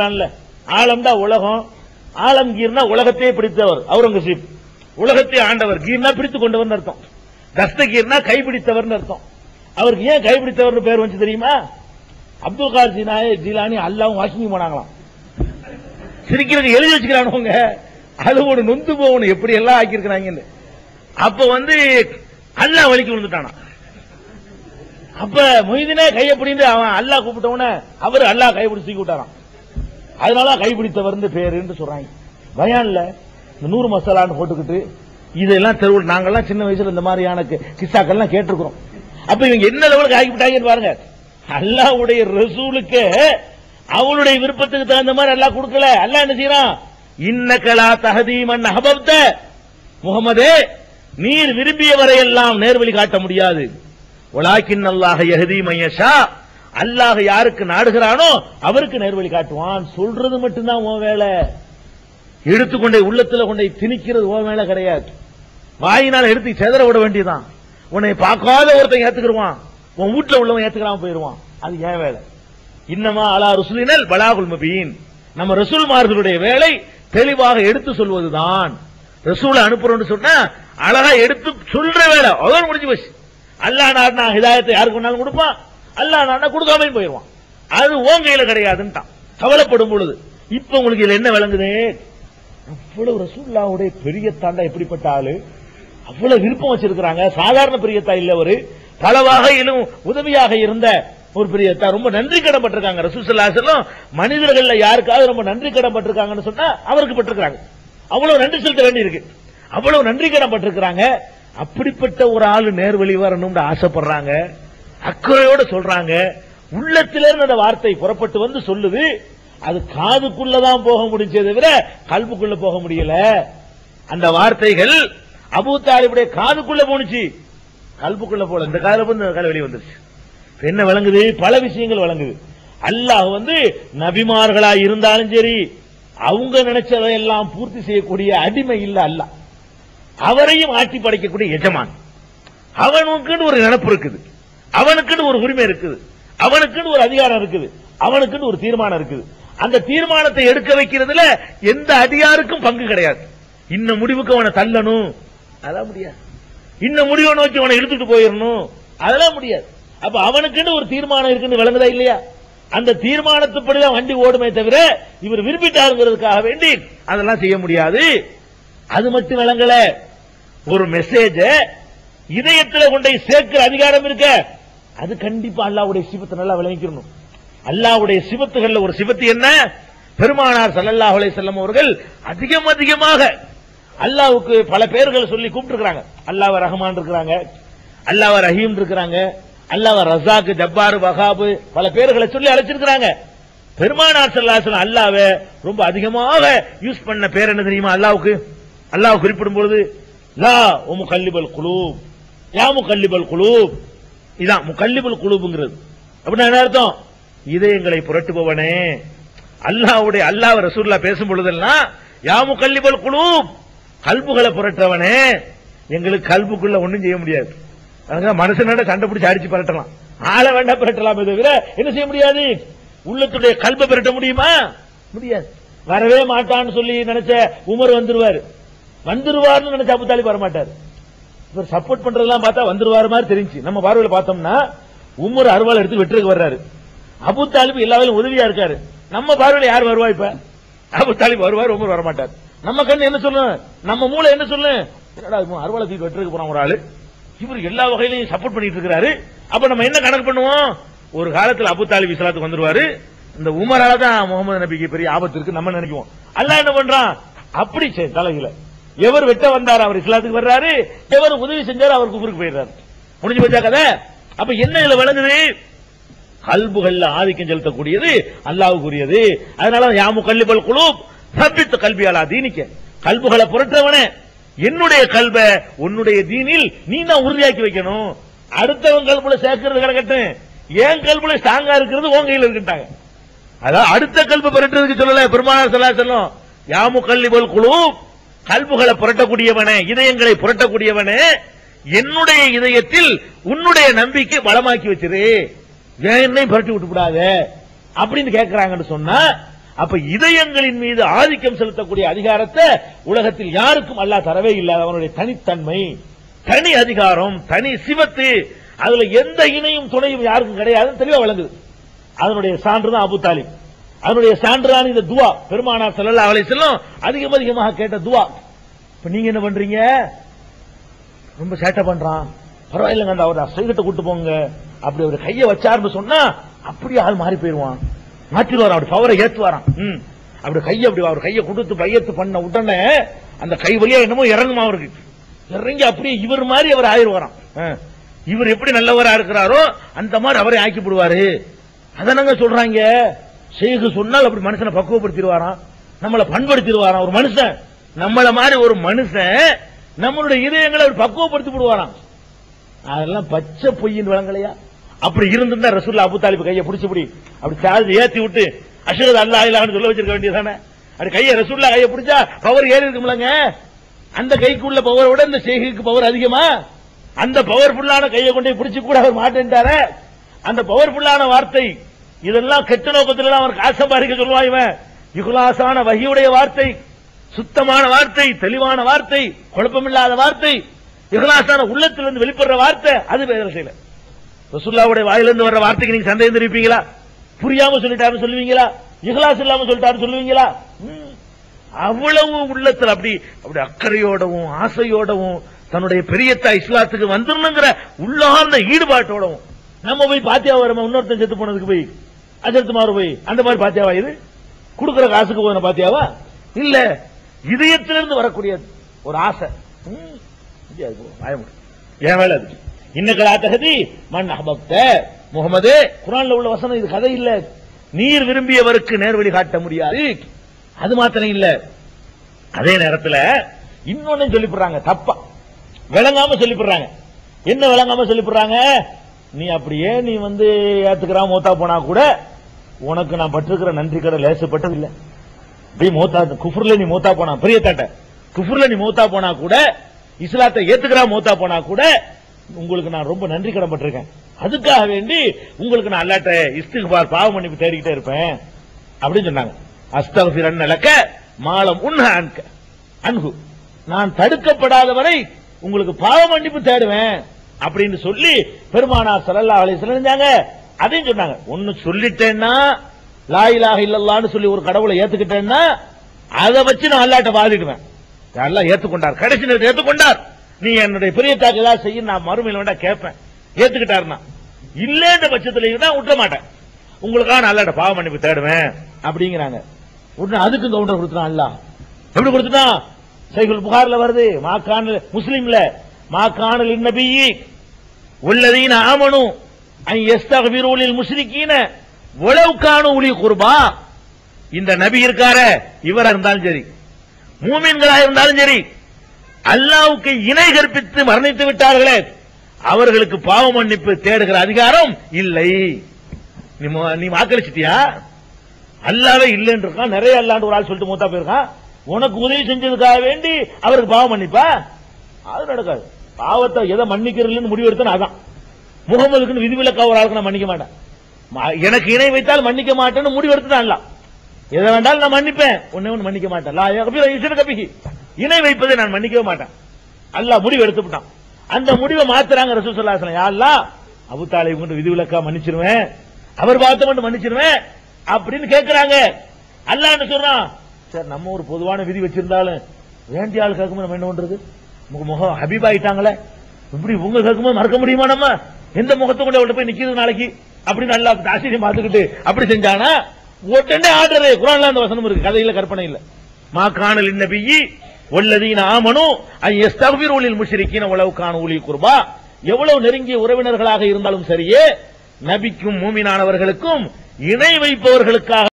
சொல்றான்ல ஆலம்டா உலகம் ஆலம் கீர்னா உலகத்தையே பிடித்தவர் அவுரங்கசீப். உலகத்தை ஆண்டவர் கீர்னா பிடித்து கொண்டவர் அர்த்தம். தஸ்தகீர்னா கைப்பிடித்தவர் அர்த்தம். அவருக்கு ஏன் கைப்பிடித்தவர்னு பேர் வந்து தெரியுமா? அப்துல் கார் ஜினாயே ஜிலானி அல்லாவும் வாஷிங் போனாங்களாம். சிரிக்கிறது எழுதி வச்சுக்கிறானுங்க அது ஒரு நொந்து போகணும் எப்படி எல்லாம் ஆக்கியிருக்கிறாங்கன்னு. அப்ப வந்து அல்லாஹ் வலிக்கு விழுந்துட்டானா அப்ப மொய்தினே கையை பிடிந்து அவன் அல்லாஹ் கூப்பிட்டவன அவர் அல்லாஹ் கைப்பிடி தூக்கி விட்டாராம். அதனால கைப்பிடித்தவர் பேருன்னு சொல்றாங்க. பயான்ல இந்த நூறு மசாலான்னு போட்டுக்கிட்டு இதெல்லாம் தெருவில் நாங்கெல்லாம் சின்ன வயசுல இந்த மாதிரியான கி- கிஸ்ஸாக்கள்லாம் கேட்டிருக்கிறோம். அப்ப இவங்க என்ன லெவலுக்கு ஆகிவிட்டாங்கன்னு பாருங்க. அல்லாஹ்வுடைய ரசூலுக்கு அவளுடைய விருப்பத்துக்கு தகுந்த மாதிரி அல்லாஹ் கொடுக்கல. அல்ல என்ன செய்யறான்? இன்னக்கலா தஹதீமன் அஹபப்த. முகமது நீர் விரும்பியவரை எல்லாம் நேர்வழி காட்ட முடியாது. உலாக்கின் அல்லாஹ் யஹதி மையஷா அல்லாஹ் யாருக்கு நாடுகிறானோ அவருக்கு நேர்வழி காட்டுவான். சொல்றது மட்டும்தான் உன் வேலை. எடுத்துக்கொண்டே உள்ளத்துல கொண்டே திணிக்கிறது உன் வேலை கிடையாது. வாயினால் எடுத்து செதற விட வேண்டியதான் உன்னை பார்க்காத ஒருத்தன் ஏத்துக்கிடுவான். உன் வீட்டுல உள்ளவன் ஏத்துக்கிறாம போயிருவான் அது ஏன் வேலை. இன்னமா அலா ருசுலினல் பலாகுல் மபீன். நம்ம ரசூல்மார்களுடைய வேலை தெளிவாக எடுத்து சொல்வதுதான். ரசூலை அனுப்புறோம்னு சொன்னா அழகா எடுத்து சொல்ற வேலை. அதான் முடிஞ்சு போச்சு. அல்லாஹ் நான் ஹிதாயத்தை யாருக்கு வேணாலும் கொடுப்பான். அல்லா நான் கொடுக்காம போயிருவான். அது ஓன் கையில கிடையாதுன்ட்டான். கவலைப்படும் பொழுது இப்ப உங்களுக்கு இதுல என்ன விளங்குது? அவ்வளவு ரசூல்லாவுடைய பெரிய தாண்டா எப்படிப்பட்ட ஆளு? அவ்வளவு விருப்பம் வச்சிருக்கிறாங்க. சாதாரண பிரியத்தா இல்ல ஒரு பல வகையிலும் உதவியாக இருந்த ஒரு பிரியத்தா ரொம்ப நன்றி கடன் பட்டிருக்காங்க ரசூசல்லாசலும் மனிதர்கள்ல யாருக்காவது ரொம்ப நன்றி கடன் பட்டிருக்காங்கன்னு சொன்னா அவருக்கு பட்டிருக்காங்க அவ்வளவு நன்றி செலுத்த வேண்டியிருக்கு. அவ்வளவு நன்றி கடன் பட்டிருக்கிறாங்க அப்படிப்பட்ட ஒரு ஆள் நேர்வழி வரணும்னு ஆசைப்படுறாங்க. அக்கறையோட சொல்றாங்க. உள்ளத்திலிருந்து அந்த வார்த்தை புறப்பட்டு வந்து சொல்லுது. அது காதுக்குள்ளதான் போக முடிஞ்சதை தவிர கல்புக்குள்ள போக முடியல. அந்த வார்த்தைகள் அபு தாலிபுடைய காதுக்குள்ள போனுச்சு கல்புக்குள்ள போல. இந்த காதுல போய் இந்த கால வெளியே வந்துருச்சு. என்ன விளங்குது? பல விஷயங்கள் விளங்குது. அல்லாஹ் வந்து நபிமார்களா இருந்தாலும் சரி அவங்க நினைச்சதை எல்லாம் பூர்த்தி செய்யக்கூடிய அடிமை இல்ல அல்லாஹ் அவரையும் ஆட்சி படைக்கக்கூடிய எஜமான். அவனுக்குன்னு ஒரு நினப்பு இருக்குது. அவனுக்குன்னு ஒரு உரிமை இருக்குது. அவனுக்குன்னு ஒரு அதிகாரம் இருக்குது. அவனுக்குன்னு ஒரு தீர்மானம் இருக்குது. அந்த தீர்மானத்தை எடுக்க வைக்கிறதுல எந்த அதிகாருக்கும் பங்கு கிடையாது. இந்த முடிவுக்கு அவனை தள்ளணும். அதெல்லாம் முடியாது. இந்த முடிவை நோக்கி அவனை இழுத்துட்டு போயிடணும். அதெல்லாம் முடியாது. அப்ப அவனுக்குன்னு ஒரு தீர்மானம் இருக்குன்னு விளங்குதா இல்லையா? அந்த தீர்மானத்துப்படிதான் வண்டி ஓடுமே தவிர இவர் விரும்பிட்டாருங்கிறதுக்காக வேண்டி அதெல்லாம் செய்ய முடியாது. அது மட்டும் விளங்கல. ஒரு மெசேஜ இதயத்தில் கொண்டை சேர்க்கிற அதிகாரம் இருக்க அது கண்டிப்பா அல்லாவுடைய சிவத்தை நல்லா விளங்கிக்கணும். அல்லாவுடைய சிவத்துகள்ல ஒரு சிவத்து என்ன? பெருமானார் சல்லல்லாஹ் செல்லம் அவர்கள் அதிகம் அதிகமாக அல்லாவுக்கு பல பேர்கள் சொல்லி கூப்பிட்டுருக்காங்க அல்லாஹ் ரஹ்மான் இருக்கிறாங்க அல்லாஹ் ரஹீம் இருக்கிறாங்க அல்லாஹ் ரசாக்கு ஜப்பாரு வஹாபு பல பேர்களை சொல்லி அழைச்சிருக்கிறாங்க. பெருமானார் சல்லாசன் அல்லாவ ரொம்ப அதிகமாக யூஸ் பண்ண பேர் என்ன தெரியுமா அல்லாவுக்கு? அல்லாஹ் குறிப்பிடும் பொழுது லா உமு கல்லிபல் குலூப் யா முகல்லிபல் குலூப் இதான் முக்கல்லிபுல் குலூப்ங்கிறது. அப்படின்னா என்ன அர்த்தம்? இதயங்களை புரட்டுபவனே. அல்லாவுடைய அல்லாஹ் ரசூல்லா பேசும் பொழுதெல்லாம் யா முக்கல்லிபுல் குழு கல்புகளை புரட்டுறவனே. எங்களுக்கு கல்புக்குள்ள ஒன்றும் செய்ய முடியாது. அங்க மனுஷனோட சண்டை பிடிச்சு அடிச்சு பரட்டலாம். ஆளை வேண்டாம் பரட்டலாமே தவிர என்ன செய்ய முடியாது? உள்ளத்துடைய கல்பை பரட்ட முடியுமா? முடியாது. வரவே மாட்டான்னு சொல்லி நினைச்ச உமர் வந்துருவாரு. வந்துருவார்னு நினைச்ச அபு வர வரமாட்டாரு. இவர் சப்போர்ட் பண்றதெல்லாம் பார்த்தா வந்துருவாரு மாதிரி தெரிஞ்சு. நம்ம பார்வையில பார்த்தோம்னா உம்மர் அருவாள் எடுத்து வெற்றிக்கு வர்றாரு. அபு தாலிப் எல்லா வேலையும் உதவியா இருக்காரு. நம்ம பார்வையில் யார் வருவா இப்ப? அபு தாலிப் வருவார் உமர் வரமாட்டார். நம்ம கண்ணு என்ன சொல்லும்? நம்ம மூளை என்ன சொல்லும்? என்னடா அருவாளை தூக்கி வெற்றிக்கு போறான் ஒரு ஆளு? இவர் எல்லா வகையிலையும் சப்போர்ட் பண்ணிட்டு இருக்கிறாரு. அப்ப நம்ம என்ன கணக்கு பண்ணுவோம்? ஒரு காலத்தில் அபு தாலிப் இஸ்லாத்துக்கு வந்துருவாரு. இந்த உமரால தான் முகமது நபிக்கு பெரிய ஆபத்து இருக்கு நம்ம நினைக்குவோம். அல்ல என்ன பண்றான்? அப்படி தலைகளை எவர் வெட்ட வந்தார் அவர் இஸ்லாத்துக்கு வர்றாரு. எவர் உதவி செஞ்சாரு அவர் குஃபருக்கு போயிடுறாரு. முடிஞ்சு போச்சா கதை? அப்ப என்ன இதுல விளங்குது? கல்புகள்ல ஆதிக்கம் செலுத்தக்கூடியது அல்லாவுக்குரியது அதனால யாமு கல்லிபல் குழு சப்பித்த கல்வியாலா தீனிக்க. கல்புகளை புரட்டவனே. என்னுடைய கல்வ உன்னுடைய தீனில் நீ தான் உறுதியாக்கி வைக்கணும். அடுத்தவன் கல்புல சேர்க்கிறது கிடக்கட்டும் என் கல்புல ஸ்ட்ராங்கா இருக்கிறது உன் கையில இருக்கிட்டாங்க அதான் அடுத்த கல்பு புரட்டுறதுக்கு சொல்லல பெருமானார் சொல்லும் யாமு கல்லிபல் குழு கல்புகளை புரட்டக்கூடியவனே இதயங்களை புரட்டக்கூடியவனே என்னுடைய இதயத்தில் உன்னுடைய நம்பிக்கை பலமாக்கி வச்சிரு. ஏன் என்னையும் புரட்டி விட்டு அப்படின்னு கேட்கறாங்கன்னு சொன்னா அப்ப இதயங்களின் மீது ஆதிக்கம் செலுத்தக்கூடிய அதிகாரத்தை உலகத்தில் யாருக்கும் அல்லா தரவே இல்லை. அவனுடைய தனித்தன்மை தனி அதிகாரம் தனி சிவத்து. அதுல எந்த இணையும் துணையும் யாருக்கும் கிடையாதுன்னு தெளிவா விளங்குது. அதனுடைய சான்று தான் அபு தாலிப். அதனுடைய சான்றான இந்த துவா. பெருமானா ஸல்லல்லாஹு அவளை செல்லும் அதிகம் அதிகமாக கேட்ட துவா. இப்ப நீங்க என்ன பண்றீங்க? ரொம்ப சேட்டை பண்றான். பரவாயில்லைங்க அந்த அவர் அசைகிட்ட கூட்டு போங்க. அப்படி ஒரு கையை வச்சாருன்னு சொன்னா அப்படியே ஆள் மாறி போயிருவான். மாற்றிடுவார் அப்படி பவரை ஏத்துவாராம். ம். அப்படி கையை அப்படி அவர் கையை கொடுத்து பையத்து பண்ண உடனே அந்த கை வழியா என்னமோ இறங்குமா அவருக்கு. இறங்கி அப்படியே இவர் மாதிரி அவர் ஆயிடுவாராம். ஆ. இவர் எப்படி நல்லவரா இருக்கிறாரோ அந்த மாதிரி அவரை ஆக்கி விடுவாரு அதனங்க சொல்றாங்க? செய்கு சொன்னால் அப்படி மனுஷனை பக்குவப்படுத்திடுவாராம் நம்மளை பண்படுத்திடுவாராம் ஒரு மனுஷன். நம்மள மாதிரி ஒரு மனுஷன் நம்மளுடைய இதயங்களை அவர் பக்குவப்படுத்தி விடுவாராம் அதெல்லாம் பச்சை பொய்யின் வளங்களையா அப்படி இருந்திருந்தா ரசூல்லா அபு தாலிப் கையை பிடிச்சபடி அப்படி சார்ஜ் ஏத்தி விட்டு அஷரத் அல்லா இல்லான்னு சொல்ல வச்சிருக்க வேண்டியதானே அப்படி கையை ரசூல்லா கையை பிடிச்சா பவர் ஏறி இருக்கும்லங்க. அந்த கைக்குள்ள பவரை விட இந்த செய்கைக்கு பவர் அதிகமா? அந்த பவர்ஃபுல்லான கையை கொண்டு போய் பிடிச்சு கூட அவர் மாட்டேன்ட்டார? அந்த பவர்ஃபுல்லான வார்த்தை இதெல்லாம் கெட்ட நோக்கத்துல அவனுக்கு காசை பாரிக்க சொல்லுவா இவன். இகுலாசான வகியுடைய வார்த்தை சுத்தமான வார்த்தை தெளிவான வார்த்தை குழப்பமில்லாத வார்த்தை யுகுலாசான உள்ளத்திலிருந்து வெளிப்படுற வார்த்தை அது வேற செய்யல. ரசுல்லாவுடைய வாயிலிருந்து வர்ற வார்த்தைக்கு நீங்க சந்தேகம் தெரிவிப்பீங்களா? புரியாம சொல்லிட்டாரு சொல்லுவீங்களா? இகலாஸ் இல்லாம சொல்லிட்டாரு சொல்லுவீங்களா? அவ்வளவு உள்ளத்துல அப்படி அப்படி அக்கறையோடவும் ஆசையோடவும் தன்னுடைய பெரியத்தா இஸ்லாத்துக்கு வந்துடணுங்கிற உள்ளார்ந்த ஈடுபாட்டோடவும். நம்ம போய் பாத்தியா வரமா? இன்னொருத்தன் செத்து போனதுக்கு போய். அஜரத்து மாறு போய் அந்த மாதிரி பாத்தியாவா இது? கொடுக்கிற காசுக்கு போன பாத்தியாவா? இல்ல இதயத்திலிருந்து வரக்கூடியது ஒரு ஆசை. என் வேலை அது. இன்னக்கலா தகுதி மண் அபக்த முகமது குரான்ல உள்ள வசனம் இது கதை இல்ல. நீர் விரும்பியவருக்கு நேர்வழி காட்ட முடியாது. அது மாத்திரம் இல்ல. அதே நேரத்தில் இன்னொன்னு சொல்லிப்படுறாங்க தப்பா. விளங்காம சொல்லிப்படுறாங்க. என்ன விளங்காம சொல்லிப்படுறாங்க? நீ அப்படியே நீ வந்து ஏத்துக்கிறான் மூத்தா போனா கூட உனக்கு நான் பட்டிருக்கிற நன்றி கடை லேசப்பட்டது இல்ல அப்படியே மூத்தா குஃபுர்ல நீ மூத்தா போனா பெரிய தாட்ட. குஃபுர்ல நீ மூத்தா போனா கூட இஸ்லாத்தை ஏத்துக்கிறா மூத்தா போனா கூட உங்களுக்கு நான் ரொம்ப நன்றி கடன் பட்டிருக்கேன். அதுக்காக வேண்டி உங்களுக்கு நான் அல்லாட்ட இஸ்திகுபார் பாவ மன்னிப்பு தேடிக்கிட்டே இருப்பேன் அப்படின்னு சொன்னாங்க. அஸ்தகபிரன் நிலக்க மாலம் உன்ன அன்க. அன்கு நான் தடுக்கப்படாத வரை உங்களுக்கு பாவ மன்னிப்பு தேடுவேன் அப்படின்னு சொல்லி பெருமானார் சரல்லா அலைஹி செஞ்சாங்க அதையும் சொன்னாங்க. ஒன்னு சொல்லிட்டேன்னா லா இல்லல்லான்னு சொல்லி ஒரு கடவுளை ஏத்துக்கிட்டேன்னா அதை வச்சு நான் அல்லாட்ட வாதிடுவேன். அல்லா ஏத்துக்கொண்டார்? கடைசி நேரத்தை ஏத்துக்கொண்டார். நீ என்னுடைய பிரியத்தாக்கு ஏதாவது செய்ய நான் மறுமையில் வேண்டாம் கேட்பேன். ஏத்துக்கிட்டாருன்னா. இல்லேன்ற பட்சத்தில் தான் விட்ட மாட்டேன். உங்களுக்காக நான் அல்லாட்ட பாவ மன்னிப்பு தேடுவேன் அப்படிங்கிறாங்க. உடனே அதுக்கு கவுண்டர் கொடுத்தான் அல்லா. எப்படி கொடுத்துட்டான்? சைகுல் புகார்ல வருது. மா முஸ்லீம்ல. மாக்கானல் காணல் உள்ளதையும் ஆமனும் ஆமனு அன் எஸ்தகபிரூலில் குர்பா இந்த நபி இருக்கார இவரா இருந்தாலும் சரி. மூமின்களா இருந்தாலும் சரி. அல்லாவுக்கு இணை கற்பித்து மரணித்து விட்டார்களே. அவர்களுக்கு பாவ மன்னிப்பு தேடுகிற அதிகாரம் இல்லை. நீ வாக்களிச்சிட்டியா? அல்லாவே இல்லைன்னு இருக்கான். நிறைய அல்லாண்டு ஒரு ஆள் சொல்லிட்டு மூத்தா போயிருக்கான். உனக்கு உதவி செஞ்சதுக்காக வேண்டி அவருக்கு பாவம் மன்னிப்பா? அது நடக்காது. பாவத்தை எதை மன்னிக்கிறதுன்னு முடிவெடுத்தா அதான். முகமதுக்குன்னு விதிவிலக்கா ஒரு ஆளுக்கு நான் மன்னிக்க மாட்டேன். எனக்கு இணை வைத்தால் மன்னிக்க மாட்டேன்னு முடிவு எடுத்துதான் அல்ல எதை வேண்டாலும் நான் மன்னிப்பேன். ஒன்னே ஒன்று மன்னிக்க மாட்டேன். லா இணை வைப்பதை நான் மன்னிக்கவே மாட்டேன். அல்ல முடிவு எடுத்துட்டான் அந்த முடிவை மாத்துறாங்க ரசூல் சொல்லாசன அலைஹி அபுத்தாலை கொண்டு விதிவிலக்கா மன்னிச்சிருவேன். அவர் பார்த்து மட்டும் மன்னிச்சிருவேன் அப்படின்னு கேட்கிறாங்க அல்லாஹ் சொல்றான்? சார் நம்ம ஒரு பொதுவான விதி வச்சிருந்தாலும் வேண்டிய ஆள் கேட்கும்போது நம்ம என்ன பண்றது? முக முகம் ஹபீப் ஆயிட்டாங்களே. இப்படி உங்க கேட்கும்போது மறக்க முடியுமா நம்ம? எந்த முகத்தை கொண்டு அவள்கிட்ட போய் நிக்கிறது நாளைக்கு? அப்படின்னு நல்லா ஆச்சரியம் பார்த்துக்கிட்டு அப்படி செஞ்சானா? உடனே ஆர்டர். குரான்ல அந்த வசனம் இருக்கு. கதையில கற்பனை இல்ல. மா காணல் இன்னபியி வல்லதீன ஆமனும் ஐ எஸ்தக்பிருலில் முஷ்ரிக்கீன உளவு காண ஊலி குர்பா. எவ்வளவு நெருங்கிய உறவினர்களாக இருந்தாலும் சரியே நபிக்கும் மூமினானவர்களுக்கும் இணை வைப்பவர்களுக்காக